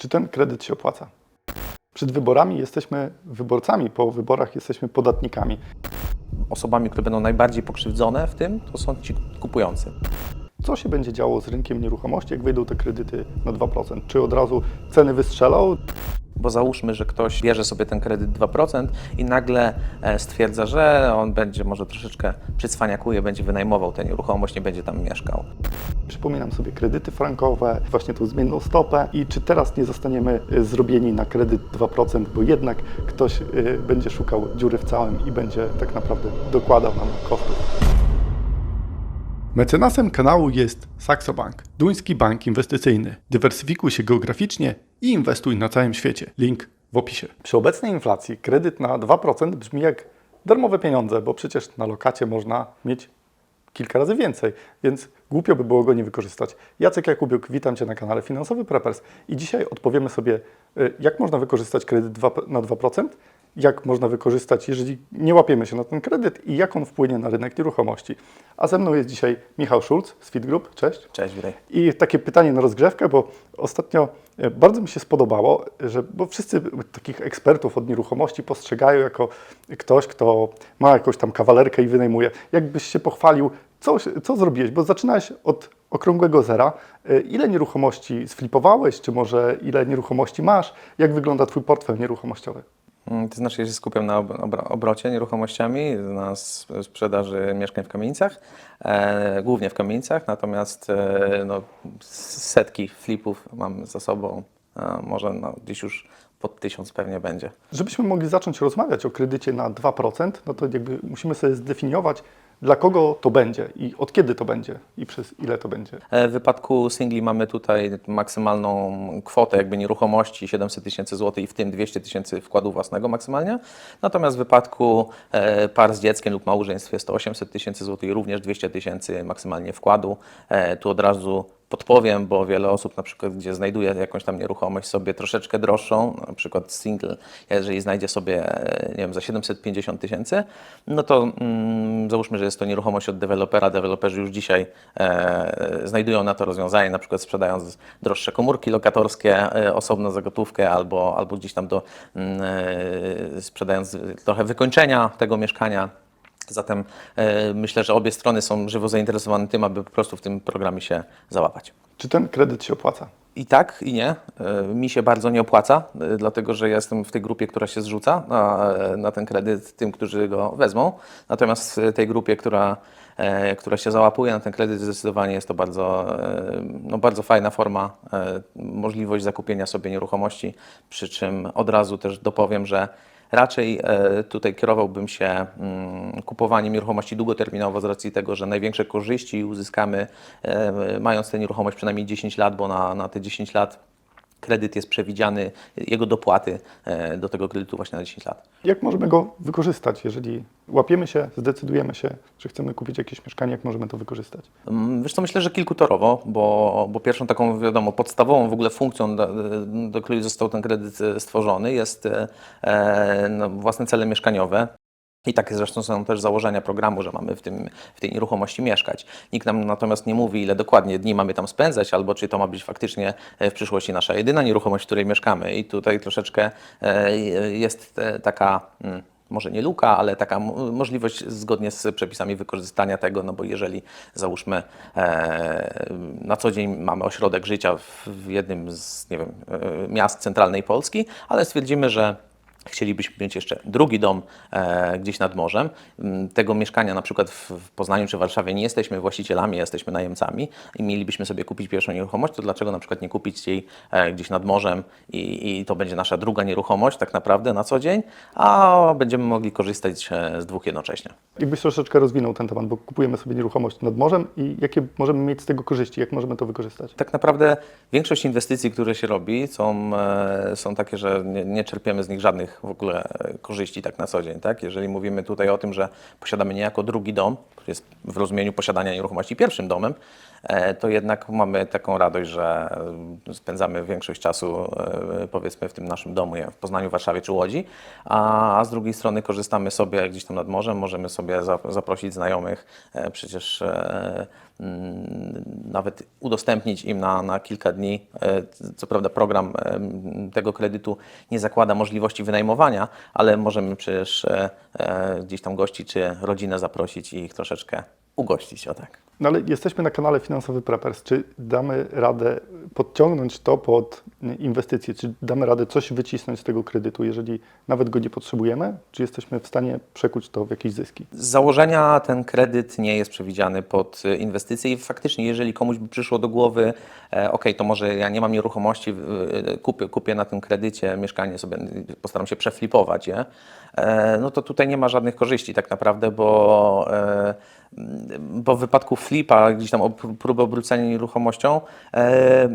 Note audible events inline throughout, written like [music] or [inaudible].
Czy ten kredyt się opłaca? Przed wyborami jesteśmy wyborcami, po wyborach jesteśmy podatnikami. Osobami, które będą najbardziej pokrzywdzone w tym, to są ci kupujący. Co się będzie działo z rynkiem nieruchomości, jak wyjdą te kredyty na 2%? Czy od razu ceny wystrzelą? Bo załóżmy, że ktoś bierze sobie ten kredyt 2% i nagle e, stwierdza, że on będzie może troszeczkę przycwaniakuje, będzie wynajmował tę nieruchomość, nie będzie tam mieszkał. Przypominam sobie kredyty frankowe, właśnie tą zmienną stopę i czy teraz nie zostaniemy y, zrobieni na kredyt 2%, bo jednak ktoś y, będzie szukał dziury w całym i będzie tak naprawdę dokładał nam kosztów. Mecenasem kanału jest Saxo Bank, duński bank inwestycyjny. Dywersyfikuj się geograficznie i inwestuj na całym świecie. Link w opisie. Przy obecnej inflacji kredyt na 2% brzmi jak darmowe pieniądze, bo przecież na lokacie można mieć kilka razy więcej, więc głupio by było go nie wykorzystać. Jacek Jakubiuk, witam Cię na kanale Finansowy Preppers i dzisiaj odpowiemy sobie, y, jak można wykorzystać kredyt na 2%, jak można wykorzystać, jeżeli nie łapiemy się na ten kredyt i jak on wpłynie na rynek nieruchomości. A ze mną jest dzisiaj Michał Szulc z Fit Group. Cześć. Cześć, witaj. I takie pytanie na rozgrzewkę, bo ostatnio e, bardzo mi się spodobało, że bo wszyscy takich ekspertów od nieruchomości postrzegają jako ktoś, kto ma jakąś tam kawalerkę i wynajmuje. Jakbyś się pochwalił, co, co zrobiłeś? Bo zaczynałeś od okrągłego zera. E, Ile nieruchomości sflipowałeś, czy może ile nieruchomości masz? Jak wygląda Twój portfel nieruchomościowy? Mm, To znaczy, ja się skupiam na ob- obro- obrocie nieruchomościami, na sprzedaży mieszkań w kamienicach, e, głównie w kamienicach, natomiast e, no, setki flipów mam za sobą, e, może no, gdzieś już pod tysiąc pewnie będzie. Żebyśmy mogli zacząć rozmawiać o kredycie na 2%, no to jakby musimy sobie zdefiniować, dla kogo to będzie i od kiedy to będzie i przez ile to będzie. E, W wypadku singli mamy tutaj maksymalną kwotę jakby nieruchomości 700 tysięcy złotych i w tym 200 tysięcy wkładu własnego maksymalnie. Natomiast w wypadku e, par z dzieckiem lub małżeństw jest to 800 tysięcy złotych i również 200 tysięcy maksymalnie wkładu. E, Tu od razu podpowiem, bo wiele osób na przykład, gdzie znajduje jakąś tam nieruchomość sobie troszeczkę droższą, na przykład single, jeżeli znajdzie sobie, e, nie wiem, za 750 tysięcy, no to mm, załóżmy, że jest to nieruchomość od dewelopera. Deweloperzy już dzisiaj e, znajdują na to rozwiązanie, na przykład sprzedając droższe komórki lokatorskie e, osobno za gotówkę albo, albo gdzieś tam do, mm, e, sprzedając trochę wykończenia tego mieszkania. Zatem e, myślę, że obie strony są żywo zainteresowane tym, aby po prostu w tym programie się załapać. Czy ten kredyt się opłaca? I tak, i nie. E, Mi się bardzo nie opłaca, e, dlatego że ja jestem w tej grupie, która się zrzuca na, na ten kredyt tym, którzy go wezmą. Natomiast w tej grupie, która, która się załapuje na ten kredyt, zdecydowanie jest to bardzo, no bardzo fajna forma, możliwość zakupienia sobie nieruchomości. Przy czym od razu też dopowiem, że Raczej e, tutaj kierowałbym się mm, kupowaniem nieruchomości długoterminowo z racji tego, że największe korzyści uzyskamy e, mając tę nieruchomość przynajmniej 10 lat, bo na, na te 10 lat kredyt jest przewidziany, jego dopłaty e, do tego kredytu właśnie na 10 lat. Jak możemy go wykorzystać, jeżeli łapiemy się, zdecydujemy się, że chcemy kupić jakieś mieszkanie, jak możemy to wykorzystać? Mm, Wiesz co, myślę, że kilkutorowo, bo, bo pierwszą taką, wiadomo, podstawową w ogóle funkcją, do, do której został ten kredyt e, stworzony jest e, e, no, własne cele mieszkaniowe. I takie zresztą są też założenia programu, że mamy w, tym, w tej nieruchomości mieszkać. Nikt nam natomiast nie mówi, ile dokładnie dni mamy tam spędzać, albo czy to ma być faktycznie e, w przyszłości nasza jedyna nieruchomość, w której mieszkamy. I tutaj troszeczkę e, jest taka. mm, może nie luka, ale taka mo- możliwość zgodnie z przepisami wykorzystania tego, no bo jeżeli załóżmy e, na co dzień mamy ośrodek życia w, w jednym z nie wiem, e, miast centralnej Polski, ale stwierdzimy, że Chcielibyśmy mieć jeszcze drugi dom e, gdzieś nad morzem. M, Tego mieszkania na przykład w, w Poznaniu czy Warszawie nie jesteśmy właścicielami, jesteśmy najemcami i mielibyśmy sobie kupić pierwszą nieruchomość, to dlaczego na przykład nie kupić jej e, gdzieś nad morzem i, i to będzie nasza druga nieruchomość tak naprawdę na co dzień, a będziemy mogli korzystać e, z dwóch jednocześnie. Jakbyś troszeczkę rozwinął ten temat, bo kupujemy sobie nieruchomość nad morzem i jakie możemy mieć z tego korzyści, jak możemy to wykorzystać? Tak naprawdę większość inwestycji, które się robi, są, e, są takie, że nie, nie czerpiemy z nich żadnych w ogóle korzyści tak na co dzień. Tak? Jeżeli mówimy tutaj o tym, że posiadamy niejako drugi dom, który jest w rozumieniu posiadania nieruchomości pierwszym domem, to jednak mamy taką radość, że e, spędzamy większość czasu e, powiedzmy w tym naszym domu, w Poznaniu, Warszawie czy Łodzi, a, z drugiej strony korzystamy sobie gdzieś tam nad morzem, możemy sobie za, zaprosić znajomych, e, przecież e, mm, nawet udostępnić im na, na kilka dni. E, Co prawda program tego kredytu nie zakłada możliwości wynajmowania, ale możemy przecież e, e, gdzieś tam gości czy rodzinę zaprosić i ich troszeczkę ugościć, o tak. No ale jesteśmy na kanale Finansowy Preppers. Czy damy radę podciągnąć to pod inwestycje? Czy damy radę coś wycisnąć z tego kredytu, jeżeli nawet go nie potrzebujemy? Czy jesteśmy w stanie przekuć to w jakieś zyski? Z założenia ten kredyt nie jest przewidziany pod inwestycje i faktycznie, jeżeli komuś by przyszło do głowy, e, ok, to może ja nie mam nieruchomości, e, kupię, kupię na tym kredycie mieszkanie sobie, postaram się przeflipować je, e, no to tutaj nie ma żadnych korzyści tak naprawdę, bo, bo w wypadku flipa, gdzieś tam próby obrócenia nieruchomością, e,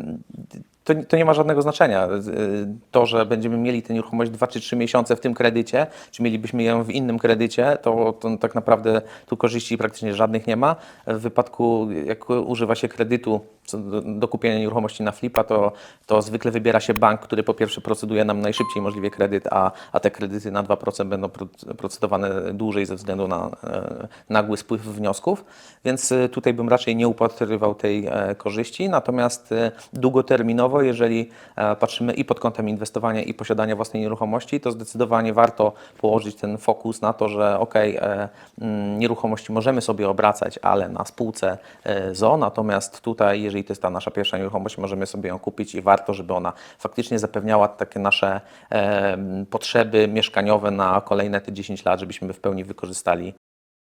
to, to nie ma żadnego znaczenia. Y, To, że będziemy mieli tę nieruchomość 2 czy 3 miesiące w tym kredycie, czy mielibyśmy ją w innym kredycie, to, to tak naprawdę tu korzyści praktycznie żadnych nie ma. W wypadku, jak używa się kredytu do, do kupienia nieruchomości na flipa, to, to zwykle wybiera się bank, który po pierwsze proceduje nam najszybciej możliwie kredyt, a, a te kredyty na 2% będą pro- procedowane dłużej ze względu na e, nagły spływ wniosków, więc e, tutaj bym raczej nie upatrywał tej e, korzyści. Natomiast e, długoterminowo, jeżeli e, patrzymy i pod kątem inwestowania i posiadania własnej nieruchomości, to zdecydowanie warto położyć ten fokus na to, że ok, e, mm, nieruchomości możemy sobie obracać, ale na spółce e, ZO, natomiast tutaj, jeżeli to jest ta nasza pierwsza nieruchomość, możemy sobie ją kupić i warto, żeby ona faktycznie zapewniała takie nasze e, potrzeby mieszkaniowe na kolejne te 10 lat, żebyśmy w pełni wykorzystali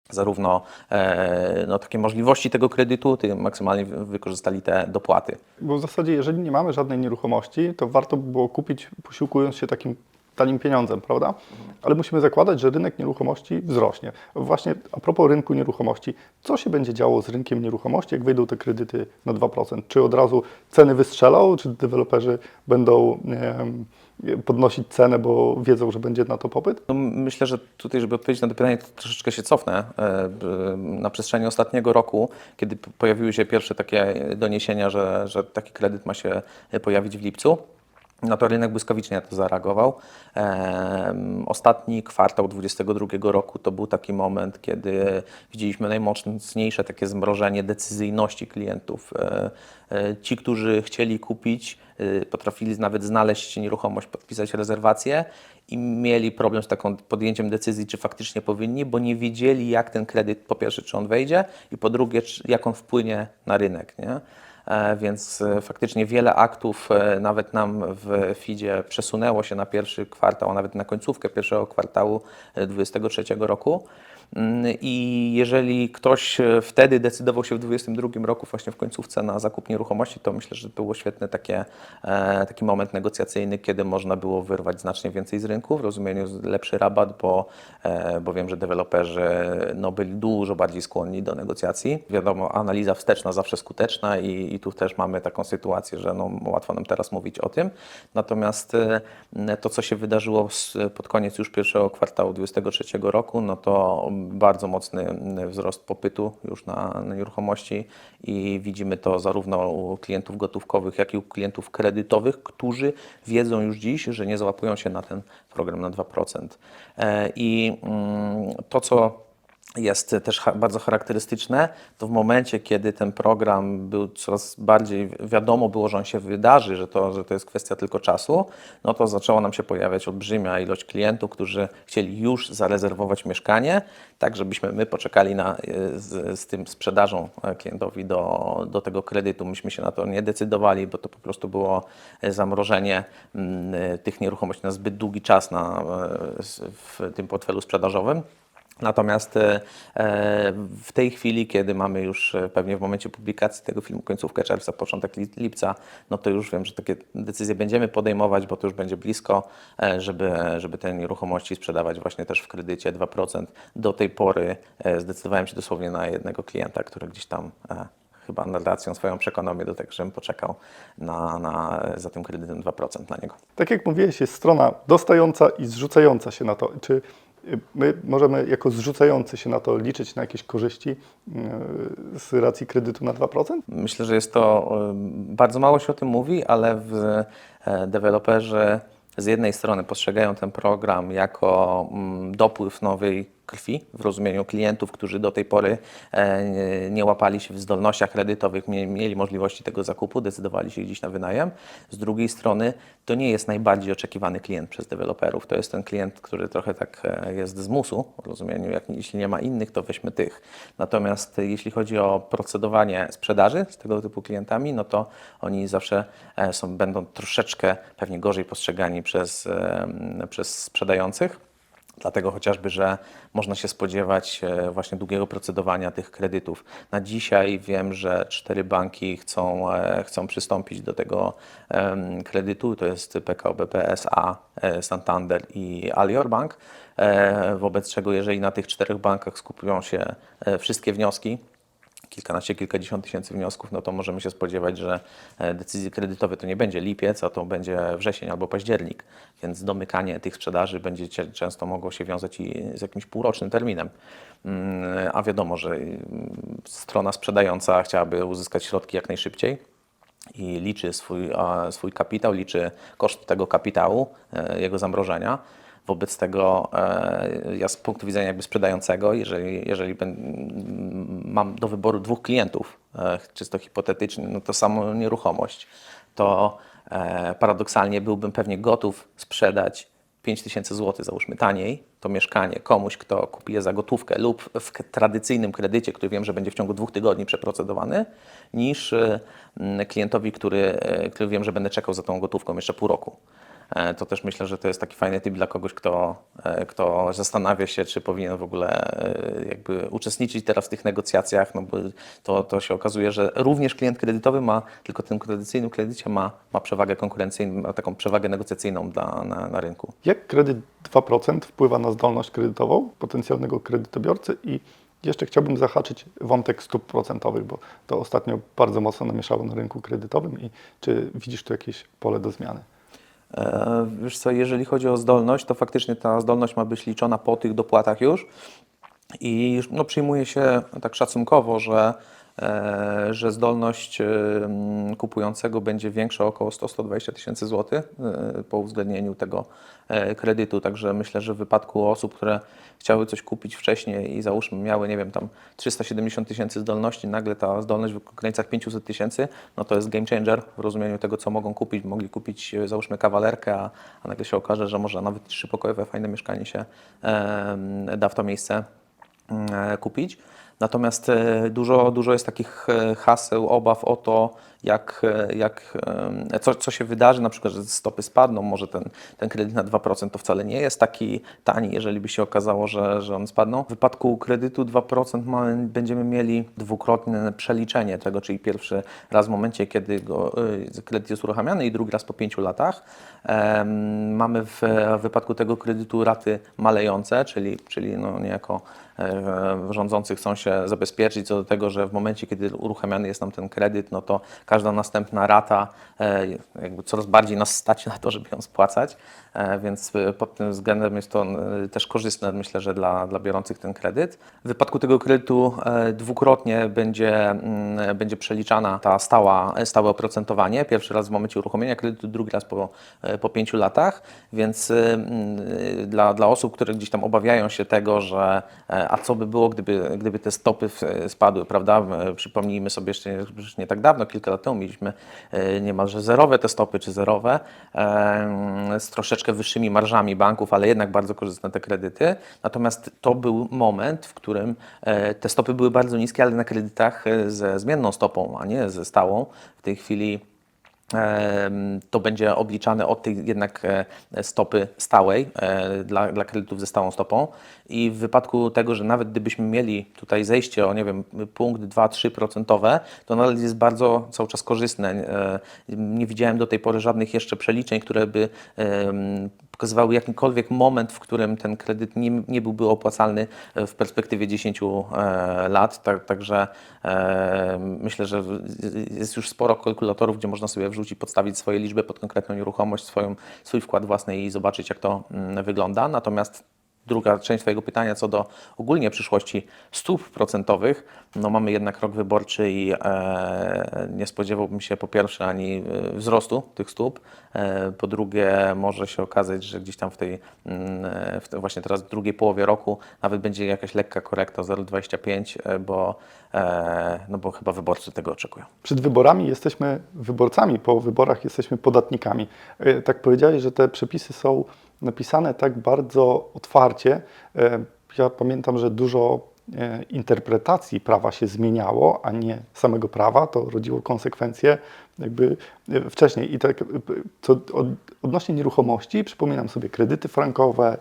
zarówno e, no, takie możliwości tego kredytu, ty maksymalnie wy- wykorzystali te dopłaty. Bo w zasadzie, jeżeli nie mamy żadnej nieruchomości, to warto by było kupić, posiłkując się takim tanim pieniądzem, prawda? Ale musimy zakładać, że rynek nieruchomości wzrośnie. Właśnie a propos rynku nieruchomości, co się będzie działo z rynkiem nieruchomości, jak wyjdą te kredyty na 2%? Czy od razu ceny wystrzelą, czy deweloperzy będą podnosić cenę, bo wiedzą, że będzie na to popyt? No, myślę, że tutaj, żeby odpowiedzieć na to pytanie, to troszeczkę się cofnę. E, Na przestrzeni ostatniego roku, kiedy pojawiły się pierwsze takie doniesienia, że, że taki kredyt ma się pojawić w lipcu, no to rynek błyskawicznie na to zareagował. Ostatni kwartał 2022 roku to był taki moment, kiedy widzieliśmy najmocniejsze takie zmrożenie decyzyjności klientów. E, e, Ci, którzy chcieli kupić, e, potrafili nawet znaleźć nieruchomość, podpisać rezerwację i mieli problem z taką podjęciem decyzji, czy faktycznie powinni, bo nie wiedzieli, jak ten kredyt, po pierwsze, czy on wejdzie i po drugie, jak on wpłynie na rynek. Nie? E, Więc e, faktycznie wiele aktów e, nawet nam w FIDzie przesunęło się na pierwszy kwartał, a nawet na końcówkę pierwszego kwartału 2023 roku. Mm, I jeżeli ktoś e, wtedy decydował się w 2022 roku właśnie w końcówce na zakup nieruchomości, to myślę, że to było świetny takie, e, taki moment negocjacyjny, kiedy można było wyrwać znacznie więcej z rynku, w rozumieniu lepszy rabat, bo, e, bo wiem, że deweloperzy no, byli dużo bardziej skłonni do negocjacji. Wiadomo, analiza wsteczna zawsze skuteczna i, i tu też mamy taką sytuację, że no, łatwo nam teraz mówić o tym. Natomiast to, co się wydarzyło pod koniec już pierwszego kwartału 2023 roku, no to bardzo mocny wzrost popytu już na, na nieruchomości i widzimy to zarówno u klientów gotówkowych, jak i u klientów kredytowych, którzy wiedzą już dziś, że nie załapują się na ten program na 2%. E, I mm, to, co jest też bardzo charakterystyczne, to w momencie, kiedy ten program był coraz bardziej wi- wiadomo było, że on się wydarzy, że to, że to jest kwestia tylko czasu, no to zaczęła nam się pojawiać olbrzymia ilość klientów, którzy chcieli już zarezerwować mieszkanie, tak żebyśmy my poczekali na, y, z, z tym sprzedażą e, klientowi do, do tego kredytu. Myśmy się na to nie decydowali, bo to po prostu było e, zamrożenie e, tych nieruchomości na zbyt długi czas na, e, w tym portfelu sprzedażowym. Natomiast e, e, w tej chwili, kiedy mamy już e, pewnie w momencie publikacji tego filmu końcówkę czerwca, początek li- lipca, no to już wiem, że takie decyzje będziemy podejmować, bo to już będzie blisko, żeby, żeby te nieruchomości sprzedawać właśnie też w kredycie 2%. Do tej pory zdecydowałem się dosłownie na jednego klienta, który gdzieś tam chyba narracją swoją przekonał mnie do tego, żebym poczekał na, na, za tym kredytem 2% na niego. Tak jak mówiłeś, jest strona dostająca i zrzucająca się na to. Czy my możemy jako zrzucający się na to liczyć na jakieś korzyści y, z racji kredytu na 2%? Myślę, że jest to, y, bardzo mało się o tym mówi, ale w e, deweloperzy z jednej strony postrzegają ten program jako mm, dopływ nowej krwi w rozumieniu klientów, którzy do tej pory e, nie- nie łapali się w zdolnościach kredytowych, mie- mieli możliwości tego zakupu, decydowali się gdzieś na wynajem. Z drugiej strony to nie jest najbardziej oczekiwany klient przez deweloperów. To jest ten klient, który trochę tak e, jest z musu, w rozumieniu, jak jeśli nie ma innych, to weźmy tych. Natomiast jeśli chodzi o procedowanie sprzedaży z tego typu klientami, no to oni zawsze e, są, będą troszeczkę pewnie gorzej postrzegani przez, przez sprzedających. Dlatego chociażby, że można się spodziewać e, właśnie długiego procedowania tych kredytów. Na dzisiaj wiem, że cztery banki chcą, e, chcą przystąpić do tego kredytu. To jest PKO BP SA, e, Santander i Alior Bank. Wobec czego jeżeli na tych czterech bankach skupią się wszystkie wnioski, kilkanaście, kilkadziesiąt tysięcy wniosków, no to możemy się spodziewać, że e, decyzje kredytowe to nie będzie lipiec, a to będzie wrzesień albo październik, więc domykanie tych sprzedaży będzie często mogło się wiązać i z jakimś półrocznym terminem. Mm, A wiadomo, że mm, strona sprzedająca chciałaby uzyskać środki jak najszybciej i liczy swój, swój kapitał, liczy koszt tego kapitału, e, jego zamrożenia. Wobec tego e, ja z punktu widzenia jakby sprzedającego, jeżeli, jeżeli mam do wyboru dwóch klientów, e, czysto hipotetycznie, no to samą nieruchomość, to e, paradoksalnie byłbym pewnie gotów sprzedać 5 tysięcy złotych, załóżmy taniej, to mieszkanie komuś, kto kupi je za gotówkę lub w tradycyjnym kredycie, który wiem, że będzie w ciągu dwóch tygodni przeprocedowany, niż klientowi, który, który wiem, że będę czekał za tą gotówką jeszcze pół roku. E, To też myślę, że to jest taki fajny tip dla kogoś, kto, e, kto zastanawia się, czy powinien w ogóle e, jakby uczestniczyć teraz w tych negocjacjach, no bo to, to się okazuje, że również klient kredytowy ma, tylko tym tradycyjnym kredycie ma, ma przewagę konkurencyjną, ma taką przewagę negocjacyjną dla, na, na rynku. Jak kredyt 2% wpływa na zdolność kredytową potencjalnego kredytobiorcy i jeszcze chciałbym zahaczyć wątek stóp procentowych, bo to ostatnio bardzo mocno namieszało na rynku kredytowym i czy widzisz tu jakieś pole do zmiany? E, Wiesz co, jeżeli chodzi o zdolność, to faktycznie ta zdolność ma być liczona po tych dopłatach już. I no, przyjmuje się tak szacunkowo, że, że zdolność e, kupującego będzie większa około 100-120 tysięcy złotych e, po uwzględnieniu tego e, kredytu. Także myślę, że w wypadku osób, które chciały coś kupić wcześniej i załóżmy miały, nie wiem, tam 370 tysięcy zdolności, nagle ta zdolność w granicach 500 tysięcy, no to jest game changer w rozumieniu tego, co mogą kupić. Mogli kupić, e, załóżmy, kawalerkę, a, a nagle się okaże, że może nawet trzypokojowe, fajne mieszkanie się da w to miejsce e, kupić. Natomiast e, dużo, dużo jest takich e, haseł, obaw o to, jak, e, jak, co, co się wydarzy, na przykład, że stopy spadną, może ten, ten kredyt na 2% to wcale nie jest taki tani, jeżeli by się okazało, że, że one spadną. W wypadku kredytu 2% mamy, będziemy mieli dwukrotne przeliczenie tego, czyli pierwszy raz w momencie, kiedy go, kredyt jest uruchamiany i drugi raz po 5 latach. Mamy w wypadku tego kredytu raty malejące, czyli, czyli no niejako e, rządzący chcą się zabezpieczyć co do tego, że w momencie, kiedy uruchamiany jest nam ten kredyt, no to każda następna rata e, jakby coraz bardziej nas stać na to, żeby ją spłacać, e, więc pod tym względem jest to też korzystne, myślę, że dla, dla biorących ten kredyt. W wypadku tego kredytu dwukrotnie będzie, mm, będzie przeliczana ta stała, stałe oprocentowanie. Pierwszy raz w momencie uruchomienia kredytu, drugi raz po, po pięciu latach, więc dla, dla osób, które gdzieś tam obawiają się tego, że a co by było, gdyby, gdyby te stopy w- spadły, prawda? E, Przypomnijmy sobie jeszcze nie, tak dawno, kilka lat temu mieliśmy e, niemalże zerowe te stopy, czy zerowe, e, z troszeczkę wyższymi marżami banków, ale jednak bardzo korzystne te kredyty. Natomiast to był moment, w którym e, te stopy były bardzo niskie, ale na kredytach e, ze zmienną stopą, a nie ze stałą. W tej chwili to będzie obliczane od tej jednak e, stopy stałej e, dla, dla kredytów ze stałą stopą i w wypadku tego, że nawet gdybyśmy mieli tutaj zejście o, nie wiem, punkt 2-3 procentowe, to nadal jest bardzo cały czas korzystne. E, Nie widziałem do tej pory żadnych jeszcze przeliczeń, które by pokazywały jakikolwiek moment, w którym ten kredyt nie, nie byłby opłacalny e, w perspektywie 10 e, lat. Tak, także e, myślę, że jest już sporo kalkulatorów, gdzie można sobie wrzucić, podstawić swoje liczby pod konkretną nieruchomość, swoją, swój wkład własny i zobaczyć, jak to mm, wygląda. Natomiast druga część Twojego pytania co do ogólnie przyszłości stóp procentowych, no mamy jednak rok wyborczy i e, nie spodziewałbym się po pierwsze ani e, wzrostu tych stóp, e, po drugie może się okazać, że gdzieś tam w tej mm, e, w te, właśnie teraz w drugiej połowie roku nawet będzie jakaś lekka korekta 0,25, e, bo, e, no bo chyba wyborcy tego oczekują. Przed wyborami jesteśmy wyborcami, po wyborach jesteśmy podatnikami. Tak powiedziałeś, że te przepisy są napisane tak bardzo otwarcie. E, Ja pamiętam, że dużo e, interpretacji prawa się zmieniało, a nie samego prawa. To rodziło konsekwencje jakby e, wcześniej. I tak co od, odnośnie nieruchomości, przypominam sobie kredyty frankowe,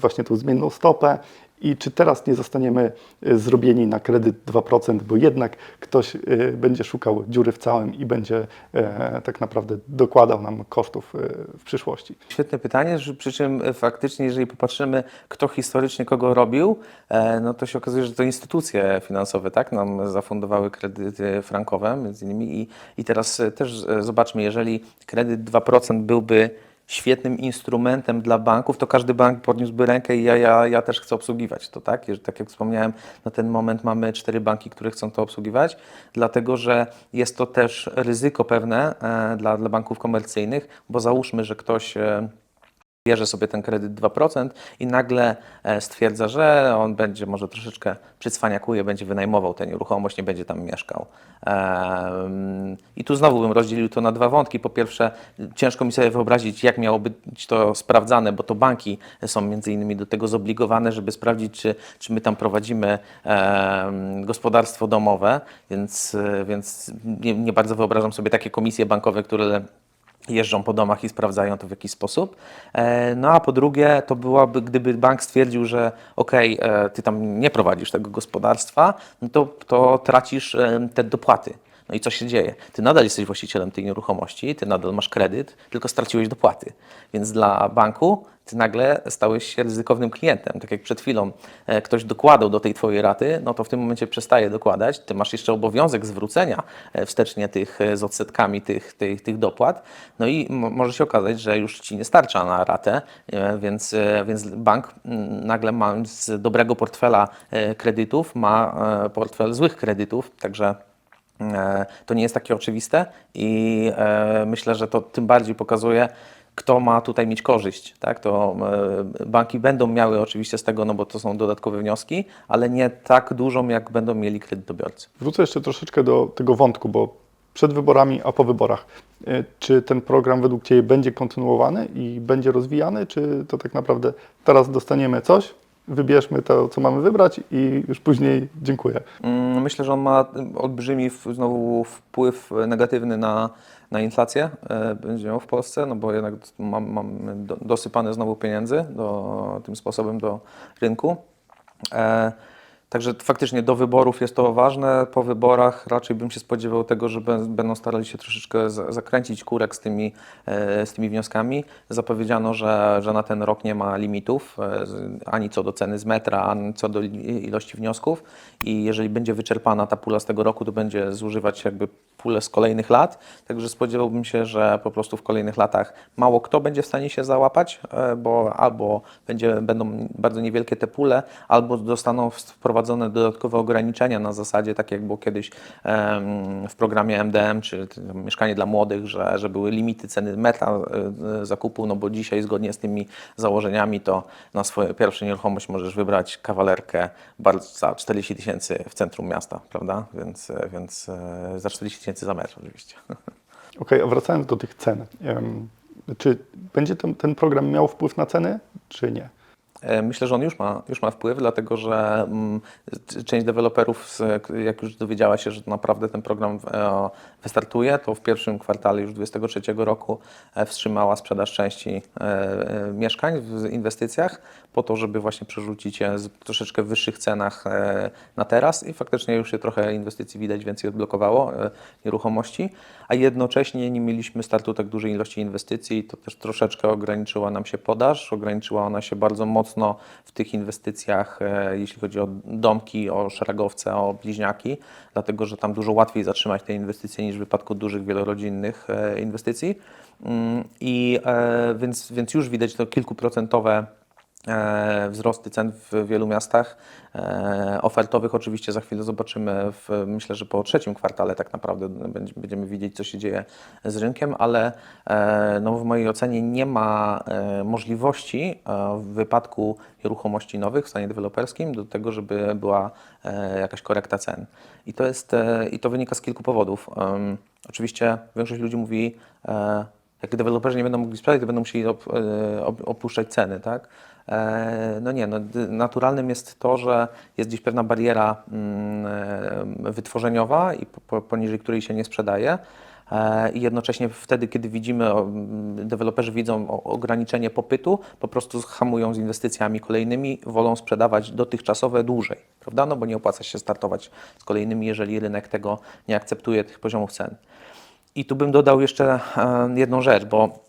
właśnie tą zmienną stopę. I czy teraz nie zostaniemy e, zrobieni na kredyt 2%, bo jednak ktoś e, będzie szukał dziury w całym i będzie e, tak naprawdę dokładał nam kosztów w przyszłości? Świetne pytanie, przy czym faktycznie, jeżeli popatrzymy, kto historycznie kogo robił, no to się okazuje, że to instytucje finansowe tak, nam zafundowały kredyty frankowe między innymi i, i teraz też zobaczmy, jeżeli kredyt 2% byłby świetnym instrumentem dla banków, to każdy bank podniósłby rękę i ja, ja, ja też chcę obsługiwać to, tak? Jeżeli- Tak jak wspomniałem, na ten moment mamy cztery banki, które chcą to obsługiwać, dlatego że jest to też ryzyko pewne e, dla, dla banków komercyjnych, bo załóżmy, że ktoś e, bierze sobie ten kredyt 2% i nagle e, stwierdza, że on będzie może troszeczkę przycwaniakuje, będzie wynajmował tę nieruchomość, nie będzie tam mieszkał. I tu znowu bym rozdzielił to na dwa wątki. Po pierwsze, ciężko mi sobie wyobrazić, jak miałoby być to sprawdzane, bo to banki są między innymi do tego zobligowane, żeby sprawdzić, czy, czy my tam prowadzimy gospodarstwo domowe, więc, e, więc nie, nie bardzo wyobrażam sobie takie komisje bankowe, które jeżdżą po domach i sprawdzają to w jakiś sposób. E, No a po drugie, to byłaby, gdyby bank stwierdził, że okej, e, ty tam nie prowadzisz tego gospodarstwa, no to, to tracisz e, te dopłaty. No i co się dzieje? Ty nadal jesteś właścicielem tej nieruchomości, ty nadal masz kredyt, tylko straciłeś dopłaty. Więc dla banku ty nagle stałeś się ryzykownym klientem. Tak jak przed chwilą e, ktoś dokładał do tej twojej raty, no to w tym momencie przestaje dokładać. Ty masz jeszcze obowiązek zwrócenia e, wstecznie tych e, z odsetkami tych, tych, tych dopłat. No i mo- może się okazać, że już ci nie starcza na ratę, więc, więc bank nagle ma z dobrego portfela kredytów, ma portfel złych kredytów, także To nie jest takie oczywiste i e, myślę, że to tym bardziej pokazuje, kto ma tutaj mieć korzyść. Tak? To e, banki będą miały oczywiście z tego, no bo to są dodatkowe wnioski, ale nie tak dużą, jak będą mieli kredytobiorcy. Wrócę jeszcze troszeczkę do tego wątku, bo przed wyborami, a po wyborach. e, Czy ten program według Ciebie będzie kontynuowany i będzie rozwijany, czy to tak naprawdę teraz dostaniemy coś, wybierzmy to, co mamy wybrać i już później dziękuję. Mm, Myślę, że on ma olbrzymi znowu wpływ negatywny na, na inflację e, będzie miał w Polsce, no bo jednak mam, mamy do, dosypane znowu pieniędzy do, tym sposobem do rynku. E, Także faktycznie do wyborów jest to ważne. Po wyborach raczej bym się spodziewał tego, że bę- będą starali się troszeczkę za- zakręcić kurek z tymi, e, z tymi wnioskami. Zapowiedziano, że, że na ten rok nie ma limitów e, ani co do ceny z metra, ani co do ilości wniosków. I jeżeli będzie wyczerpana ta pula z tego roku, to będzie zużywać jakby pulę z kolejnych lat. Także spodziewałbym się, że po prostu w kolejnych latach mało kto będzie w stanie się załapać, e, bo albo będzie, będą bardzo niewielkie te pule, albo zostaną wprowadzone dodatkowe ograniczenia na zasadzie, tak jak było kiedyś w programie MDM, czy mieszkanie dla młodych, że, że były limity ceny metra e, zakupu, no bo dzisiaj zgodnie z tymi założeniami to na swoją pierwszą nieruchomość możesz wybrać kawalerkę za 40 tysięcy w centrum miasta, prawda? Więc, e, więc e, za 40 tysięcy za metr oczywiście. [laughs] Okej, a wracając do tych cen. Czy będzie ten, ten program miał wpływ na ceny, czy nie? E, Myślę, że on już ma, już ma wpływ, dlatego że mm, część deweloperów, jak już dowiedziała się, że naprawdę ten program e, wystartuje, to w pierwszym kwartale już 2023 roku e, wstrzymała sprzedaż części e, e, mieszkań w inwestycjach po to, żeby właśnie przerzucić je z troszeczkę wyższych cenach na teraz i faktycznie już się trochę inwestycji widać więcej odblokowało, nieruchomości, a jednocześnie nie mieliśmy startu tak dużej ilości inwestycji, to też troszeczkę ograniczyła nam się podaż, ograniczyła ona się bardzo mocno w tych inwestycjach, jeśli chodzi o domki, o szeregowce, o bliźniaki, dlatego że tam dużo łatwiej zatrzymać te inwestycje niż w wypadku dużych, wielorodzinnych e, inwestycji. Mm, I e, więc, więc już widać to kilkuprocentowe wzrosty cen w wielu miastach. E, ofertowych oczywiście za chwilę zobaczymy, w, myślę, że po trzecim kwartale tak naprawdę będzie- będziemy widzieć, co się dzieje z rynkiem, ale e, no, w mojej ocenie nie ma e, możliwości e, w wypadku nieruchomości nowych w stanie deweloperskim do tego, żeby była e, jakaś korekta cen. I to, jest, e, i to wynika z kilku powodów. Oczywiście większość ludzi mówi, e, jak deweloperzy nie będą mogli sprzedać, to będą musieli op, e, op, opuszczać ceny, tak? E, No nie, no, naturalnym jest to, że jest gdzieś pewna bariera mm, e, wytworzeniowa i po- po, poniżej której się nie sprzedaje. E, I jednocześnie wtedy, kiedy widzimy, mm, deweloperzy widzą ograniczenie popytu, po prostu hamują z inwestycjami kolejnymi, wolą sprzedawać dotychczasowe dłużej, prawda? No bo nie opłaca się startować z kolejnymi, jeżeli rynek tego nie akceptuje, tych poziomów cen. I tu bym dodał jeszcze jedną rzecz, bo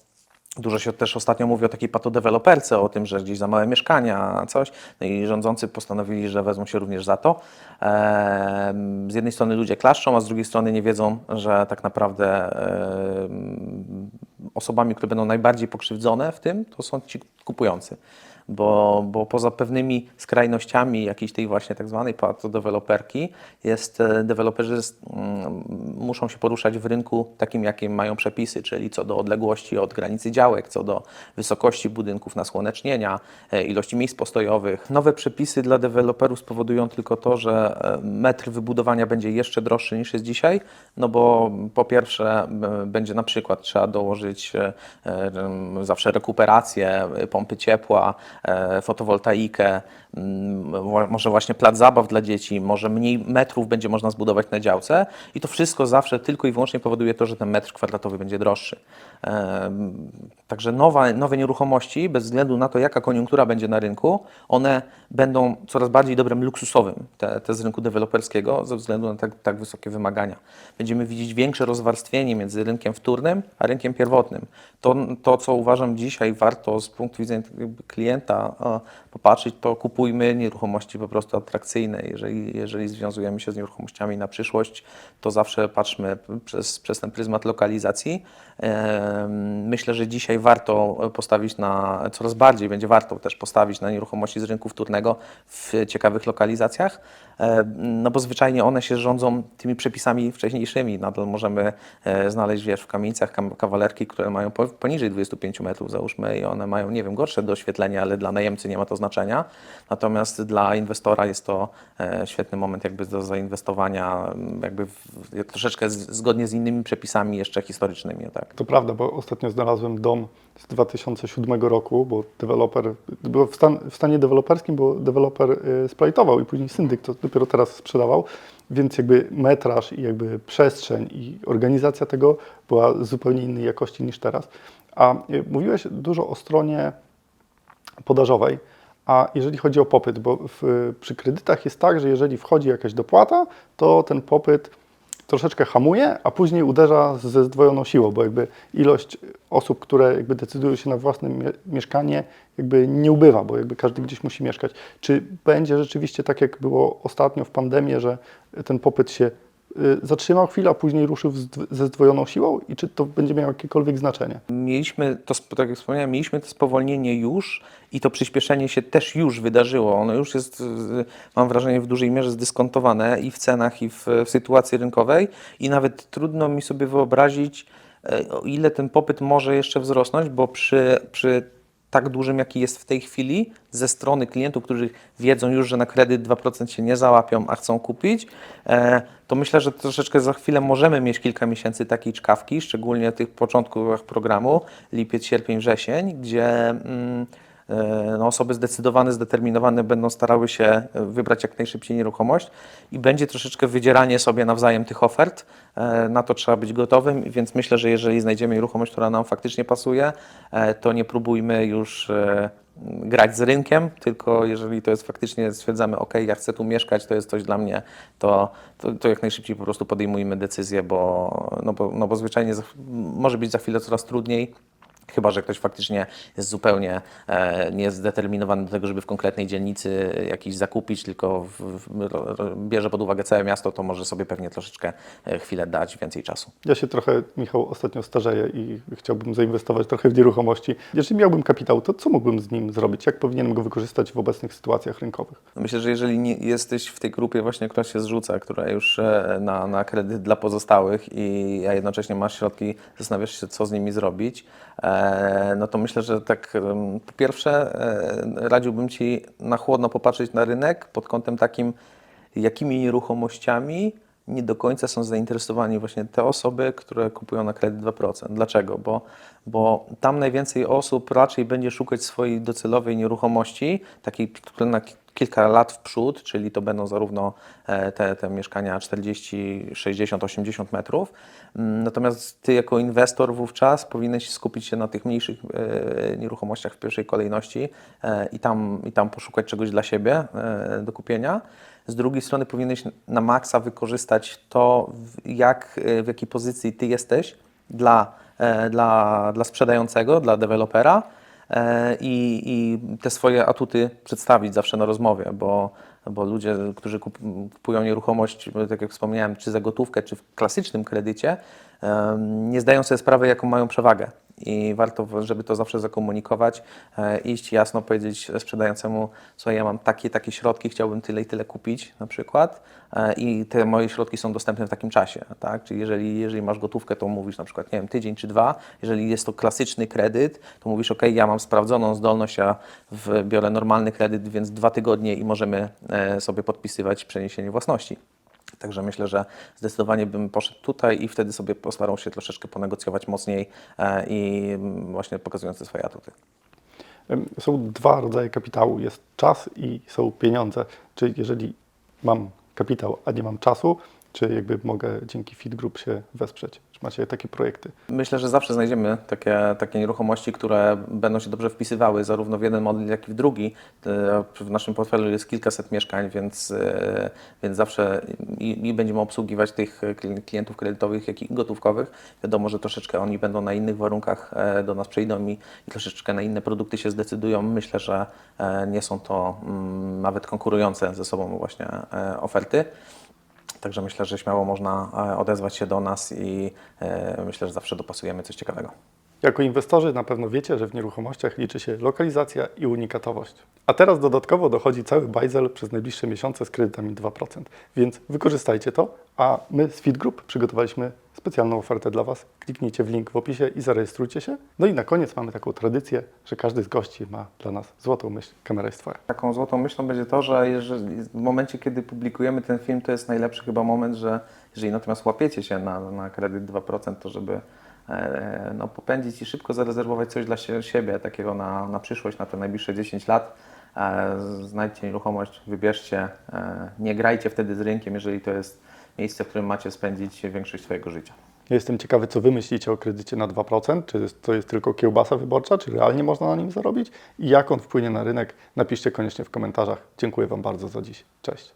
Dużo się też ostatnio mówi o takiej patodeweloperce, o tym, że gdzieś za małe mieszkania, coś. No i rządzący postanowili, że wezmą się również za to. Z jednej strony ludzie klaszczą, a z drugiej strony nie wiedzą, że tak naprawdę osobami, które będą najbardziej pokrzywdzone w tym, to są ci kupujący. Bo, bo poza pewnymi skrajnościami jakiejś tej właśnie tak zwanej patodeweloperki jest e, deweloperzy mm, muszą się poruszać w rynku takim, jakim mają przepisy, czyli co do odległości od granicy działek, co do wysokości budynków na słonecznienia, e, ilości miejsc postojowych. Nowe przepisy dla deweloperów spowodują tylko to, że e, metr wybudowania będzie jeszcze droższy niż jest dzisiaj, no bo po pierwsze będzie na przykład trzeba dołożyć zawsze rekuperację, pompy ciepła, fotowoltaikę, mm, mo- może właśnie plac zabaw dla dzieci, może mniej metrów będzie można zbudować na działce i to wszystko zawsze tylko i wyłącznie powoduje to, że ten metr kwadratowy będzie droższy. Także nowe, nowe nieruchomości, bez względu na to, jaka koniunktura będzie na rynku, one będą coraz bardziej dobrem luksusowym, te, te z rynku deweloperskiego, ze względu na tak, tak wysokie wymagania. Będziemy widzieć większe rozwarstwienie między rynkiem wtórnym a rynkiem pierwotnym. To, to co uważam dzisiaj warto z punktu widzenia klienta e, popatrzeć, to kupujmy nieruchomości po prostu atrakcyjne. Jeżeli, jeżeli związujemy się z nieruchomościami na przyszłość, to zawsze patrzmy przez, przez ten pryzmat lokalizacji. Em, Myślę, że dzisiaj warto postawić na, coraz bardziej będzie warto też postawić na nieruchomości z rynku wtórnego w ciekawych lokalizacjach, no bo zwyczajnie one się rządzą tymi przepisami wcześniejszymi. Nadal możemy e, znaleźć, wiesz, w kamienicach kam- kawalerki, które mają po- poniżej 25 metrów, załóżmy, i one mają, nie wiem, gorsze doświetlenie, ale dla najemcy nie ma to znaczenia. Natomiast dla inwestora jest to e, świetny moment jakby do zainwestowania, jakby w, troszeczkę z, zgodnie z innymi przepisami jeszcze historycznymi, tak. To prawda, bo ostatnio znalazłem dom z 2007 roku, bo deweloper, było w, stan, w stanie deweloperskim, bo deweloper y, splajtował i później syndyk to dopiero teraz sprzedawał, więc jakby metraż i jakby przestrzeń i organizacja tego była zupełnie innej jakości niż teraz. A y, mówiłeś dużo o stronie podażowej, a jeżeli chodzi o popyt, bo w, przy kredytach jest tak, że jeżeli wchodzi jakaś dopłata, to ten popyt troszeczkę hamuje, a później uderza ze zdwojoną siłą, bo jakby ilość osób, które jakby decydują się na własne mie- mieszkanie, jakby nie ubywa, bo jakby każdy gdzieś musi mieszkać. Czy będzie rzeczywiście tak, jak było ostatnio w pandemii, że ten popyt się zatrzymał chwilę, a później ruszył ze zdwojoną siłą i czy to będzie miało jakiekolwiek znaczenie? Mieliśmy to, tak jak wspomniałem, mieliśmy to spowolnienie już i to przyspieszenie się też już wydarzyło. Ono już jest, y, mam wrażenie, w dużej mierze zdyskontowane i w cenach, i w, w sytuacji rynkowej i nawet trudno mi sobie wyobrazić, e, o ile ten popyt może jeszcze wzrosnąć, bo przy, przy tak dużym, jaki jest w tej chwili, ze strony klientów, którzy wiedzą już, że na kredyt 2% się nie załapią, a chcą kupić, e, to myślę, że troszeczkę za chwilę możemy mieć kilka miesięcy takiej czkawki, szczególnie w tych początkach programu, lipiec, sierpień, wrzesień, gdzie mm, no, osoby zdecydowane, zdeterminowane będą starały się e, wybrać jak najszybciej nieruchomość i będzie troszeczkę wydzieranie sobie nawzajem tych ofert. E, Na to trzeba być gotowym, więc myślę, że jeżeli znajdziemy nieruchomość, która nam faktycznie pasuje, e, to nie próbujmy już e, grać z rynkiem, tylko jeżeli to jest faktycznie, stwierdzamy, ok, ja chcę tu mieszkać, to jest coś dla mnie, to, to, to jak najszybciej po prostu podejmujmy decyzję, bo, no bo, no bo zwyczajnie za, może być za chwilę coraz trudniej Chyba, że ktoś faktycznie jest zupełnie e, nie zdeterminowany do tego, żeby w konkretnej dzielnicy jakiś zakupić, tylko w, w, bierze pod uwagę całe miasto, to może sobie pewnie troszeczkę e, chwilę dać więcej czasu. Ja się trochę, Michał, ostatnio starzeję i chciałbym zainwestować trochę w nieruchomości. Jeżeli miałbym kapitał, to co mógłbym z nim zrobić? Jak powinienem go wykorzystać w obecnych sytuacjach rynkowych? Myślę, że jeżeli nie jesteś w tej grupie właśnie, która się zrzuca, która już e, na, na kredyt dla pozostałych i a jednocześnie masz środki, zastanawiasz się, co z nimi zrobić, e, no to myślę, że tak po pierwsze e, radziłbym Ci na chłodno popatrzeć na rynek pod kątem takim, jakimi nieruchomościami nie do końca są zainteresowani właśnie te osoby, które kupują na kredyt 2%. Dlaczego? Bo, bo tam najwięcej osób raczej będzie szukać swojej docelowej nieruchomości, takiej, która na kilka lat w przód, czyli to będą zarówno e, te, te mieszkania 40, 60, 80 metrów. Mm, Natomiast Ty jako inwestor wówczas powinieneś skupić się na tych mniejszych e, nieruchomościach w pierwszej kolejności e, i tam, i tam poszukać czegoś dla siebie do kupienia. Z drugiej strony powinieneś na maksa wykorzystać to, jak, w jakiej pozycji ty jesteś dla, dla, dla sprzedającego, dla dewelopera i, i te swoje atuty przedstawić zawsze na rozmowie, bo, bo ludzie, którzy kup, kupują nieruchomość, tak jak wspomniałem, czy za gotówkę, czy w klasycznym kredycie, em, nie zdają sobie sprawy, jaką mają przewagę. I warto, żeby to zawsze zakomunikować, e, iść jasno powiedzieć sprzedającemu, słuchaj, ja mam takie, takie środki, chciałbym tyle i tyle kupić na przykład e, i te moje środki są dostępne w takim czasie, tak? Czyli jeżeli, jeżeli masz gotówkę, to mówisz na przykład, nie wiem, tydzień czy dwa, jeżeli jest to klasyczny kredyt, to mówisz, ok, ja mam sprawdzoną zdolność, ja biorę normalny kredyt, więc dwa tygodnie i możemy e, sobie podpisywać przeniesienie własności. Także myślę, że zdecydowanie bym poszedł tutaj i wtedy sobie postarał się troszeczkę ponegocjować mocniej e, i właśnie pokazując swoje atuty. Są dwa rodzaje kapitału. Jest czas i są pieniądze. Czy jeżeli mam kapitał, a nie mam czasu, czy jakby mogę dzięki Fit Group się wesprzeć? Czy macie takie projekty? Myślę, że zawsze znajdziemy takie, takie nieruchomości, które będą się dobrze wpisywały zarówno w jeden model, jak i w drugi. E, W naszym portfelu jest kilkaset mieszkań, więc, e, więc zawsze i, i będziemy obsługiwać tych kli- klientów kredytowych, jak i gotówkowych. Wiadomo, że troszeczkę oni będą na innych warunkach e, do nas przyjdą i, i troszeczkę na inne produkty się zdecydują. Myślę, że nie są to mm, nawet konkurujące ze sobą właśnie oferty. Także myślę, że śmiało można e, odezwać się do nas i e, myślę, że zawsze dopasujemy coś ciekawego. Jako inwestorzy na pewno wiecie, że w nieruchomościach liczy się lokalizacja i unikatowość. A teraz dodatkowo dochodzi cały bajzel przez najbliższe miesiące z kredytami 2%. Więc wykorzystajcie to, a my z Fit Group przygotowaliśmy specjalną ofertę dla Was. Kliknijcie w link w opisie i zarejestrujcie się. No i na koniec mamy taką tradycję, że każdy z gości ma dla nas złotą myśl. Kamera jest Twoja. Taką złotą myślą będzie to, że w momencie, kiedy publikujemy ten film, to jest najlepszy chyba moment, że jeżeli natomiast łapiecie się na, na kredyt 2%, to żeby no, popędzić i szybko zarezerwować coś dla sie- siebie, takiego na, na przyszłość, na te najbliższe 10 lat. E, Znajdźcie nieruchomość, wybierzcie, e, nie grajcie wtedy z rynkiem, jeżeli to jest miejsce, w którym macie spędzić większość swojego życia. Jestem ciekawy, co Wy myślicie o kredycie na 2%. Czy to jest tylko kiełbasa wyborcza, czy realnie można na nim zarobić? I jak on wpłynie na rynek? Napiszcie koniecznie w komentarzach. Dziękuję Wam bardzo za dziś. Cześć.